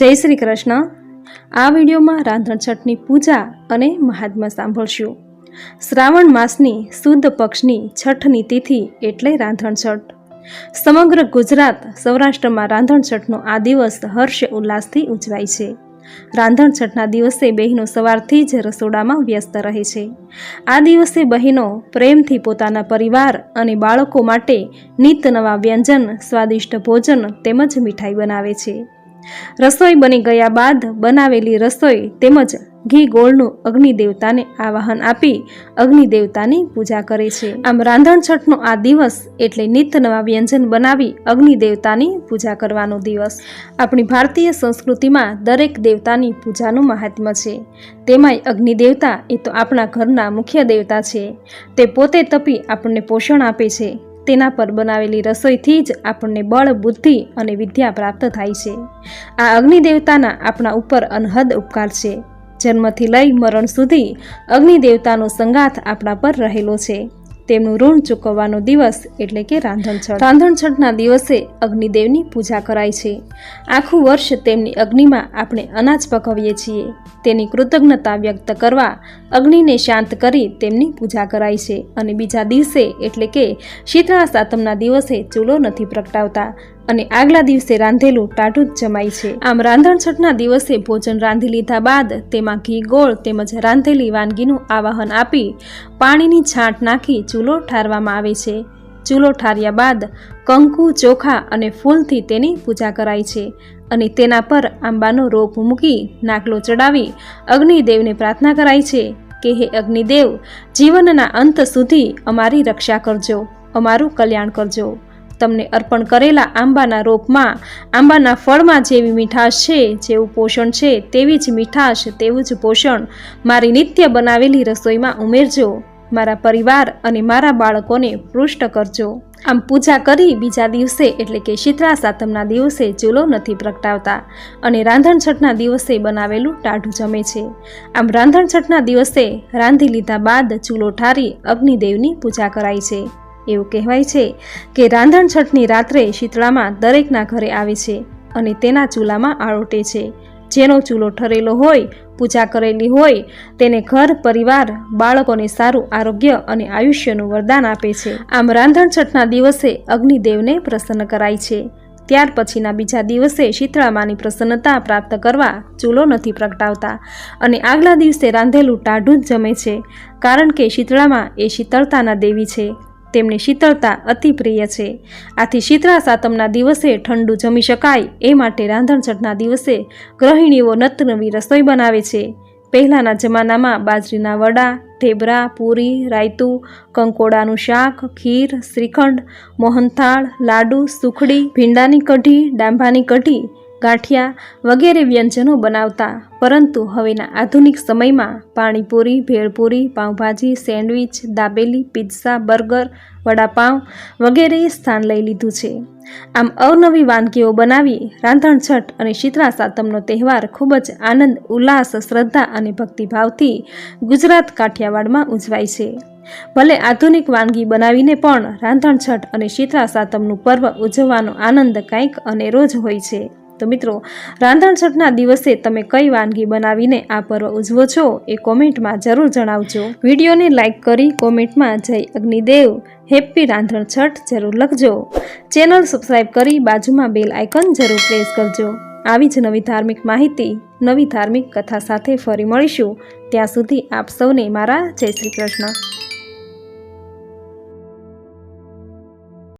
જય શ્રી કૃષ્ણ. આ વિડીયોમાં રાંધણછઠની પૂજા અને મહાત્મા સાંભળશું. શ્રાવણ માસની શુદ્ધ પક્ષની છઠની તિથિ એટલે રાંધણ છઠ. સમગ્ર ગુજરાત સૌરાષ્ટ્રમાં રાંધણ છઠનો આ દિવસ હર્ષ ઉલ્લાસથી ઉજવાય છે. રાંધણ છઠના દિવસે બહેનો સવારથી જ રસોડામાં વ્યસ્ત રહે છે. આ દિવસે બહેનો પ્રેમથી પોતાના પરિવાર અને બાળકો માટે નિત નવા વ્યંજન, સ્વાદિષ્ટ ભોજન તેમજ મીઠાઈ બનાવે છે. રસોઈ બની ગયા બાદ બનાવેલી રસોઈ તેમજ ઘી ગોળનું અગ્નિ દેવતાને આવાહન આપી અગ્નિ દેવતાની પૂજા કરે છે. આમ રાંધણ છઠનો આ દિવસ એટલે નિત્ય નવા વ્યંજન બનાવી અગ્નિ દેવતાની પૂજા કરવાનો દિવસ. આપણી ભારતીય સંસ્કૃતિમાં દરેક દેવતાની પૂજાનું મહાત્મ્ય છે. તેમાંય અગ્નિ દેવતા એ તો આપણા ઘરના મુખ્ય દેવતા છે. તે પોતે તપી આપણને પોષણ આપે છે. તેના પર બનાવેલી રસોઈથી જ આપણને બળ, બુદ્ધિ અને વિદ્યા પ્રાપ્ત થાય છે. આ અગ્નિ દેવતાના આપણા ઉપર અનહદ ઉપકાર છે. જન્મથી લઈ મરણ સુધી અગ્નિ દેવતાનો સંગાથ આપણા પર રહેલો છે. તેમનું ઋણ ચૂકવવાનો દિવસ એટલે કે રાંધણછઠ રાંધણછઠના દિવસે અગ્નિદેવની પૂજા કરાય છે. આખું વર્ષ તેમની અગ્નિમાં આપણે અનાજ પકવીએ છીએ. તેની કૃતજ્ઞતા વ્યક્ત કરવા અગ્નિને શાંત કરી તેમની પૂજા કરાય છે. અને બીજા દિવસે એટલે કે શીતળા સાતમના દિવસે ચૂલો નથી પ્રગટાવતા. અને આગલા દિવસે રાંધેલું ટાટું જ જમાય છે. આમ રાંધણછઠના દિવસે ભોજન રાંધી લીધા બાદ તેમાં ઘી ગોળ તેમજ રાંધેલી વાનગીનું આવાહન આપી પાણીની છાંટ નાખી ચૂલો ઠારવામાં આવે છે. ચૂલો ઠાર્યા બાદ કંકુ, ચોખા અને ફૂલથી તેની પૂજા કરાય છે અને તેના પર આંબાનો રોપ મૂકી નાકલો ચડાવી અગ્નિદેવને પ્રાર્થના કરાય છે કે હે અગ્નિદેવ, જીવનના અંત સુધી અમારી રક્ષા કરજો, અમારું કલ્યાણ કરજો. તમને અર્પણ કરેલા આંબાના રોપમાં, આંબાના ફળમાં જેવી મીઠાશ છે, જેવું પોષણ છે, તેવી જ મીઠાશ, તેવું જ પોષણ. મારી નિત્ય બનાવેલી રસોઈમાં ઉમેરજો. મારા પરિવાર અને મારા બાળકોને પૃષ્ટ કરજો. આમ પૂજા કરી બીજા દિવસે, એટલે કે શીતળા સાતમના દિવસે, ચૂલો નથી પ્રગટાવતા. અને રાંધણછઠના દિવસે બનાવેલું ટાઢું જમે છે. આમ રાંધણછઠના દિવસે રાંધી લીધા બાદ ચૂલો ઠારી અગ્નિદેવની પૂજા કરાય છે. એવું કહેવાય છે કે રાંધણછઠની રાત્રે શીતળામાં દરેકના ઘરે આવે છે અને તેના ચૂલામાં આળોટે છે. જેનો ચૂલો ઠરેલો હોય, પૂજા કરેલી હોય, તેને ઘર, પરિવાર, બાળકોને સારું આરોગ્ય અને આયુષ્યનું વરદાન આપે છે. આમ રાંધણછઠના દિવસે અગ્નિદેવને પ્રસન્ન કરાય છે. ત્યાર પછીના બીજા દિવસે શીતળામાની પ્રસન્નતા પ્રાપ્ત કરવા ચૂલો નથી પ્રગટાવતા અને આગલા દિવસે રાંધેલું ટાઢું જ જમે છે. કારણ કે શીતળામાં એ શીતળતાના દેવી છે. તેમની શીતળતા અતિ પ્રિય છે. આથી શીતળા સાતમના દિવસે ઠંડુ જમી શકાય એ માટે રાંધણછઠના દિવસે ગૃહિણીઓ નતનવી રસોઈ બનાવે છે. પહેલાંના જમાનામાં બાજરીના વડા, ઢેબરા, પૂરી, રાયતું, કંકોડાનું શાક, ખીર, શ્રીખંડ, મોહનથાળ, લાડુ, સુખડી, ભીંડાની કઢી, ડાંભાની કઢી ગાંઠિયા વગેરે વ્યંજનો બનાવતા. પરંતુ હવેના આધુનિક સમયમાં panipuri, bhelpuri, pavbhaji, sandwich, dabeli pizza burger, vadapav વગેરેએ સ્થાન લઈ લીધું છે. આમ અવનવી વાનગીઓ બનાવી રાંધણછઠ અને શીતળા સાતમનો તહેવાર ખૂબ જ આનંદ, ઉલ્લાસ, શ્રદ્ધા અને ભક્તિભાવથી ગુજરાત કાઠિયાવાડમાં ઉજવાય છે. ભલે આધુનિક વાનગી બનાવીને પણ રાંધણછઠ અને શીતળા સાતમનું પર્વ ઉજવવાનો આનંદ કંઈક અનેરો જ હોય છે. તો મિત્રો રાંધણછઠના દિવસે તમે કઈ વાનગી બનાવીને આ પર્વ ઉજવો છો એ કોમેન્ટમાં જરૂર જણાવજો. વિડીયોને લાઇક કરી કોમેન્ટમાં જય અગ્નિદેવ હેપ્પી રાંધણછઠ જરૂર લખજો. ચેનલ સબસ્ક્રાઈબ કરી બાજુમાં બેલ આઇકન જરૂર પ્રેસ કરજો. આવી જ નવી ધાર્મિક માહિતી, નવી ધાર્મિક કથા સાથે ફરી મળીશું. ત્યાં સુધી આપ સૌને મારા જય શ્રી કૃષ્ણ.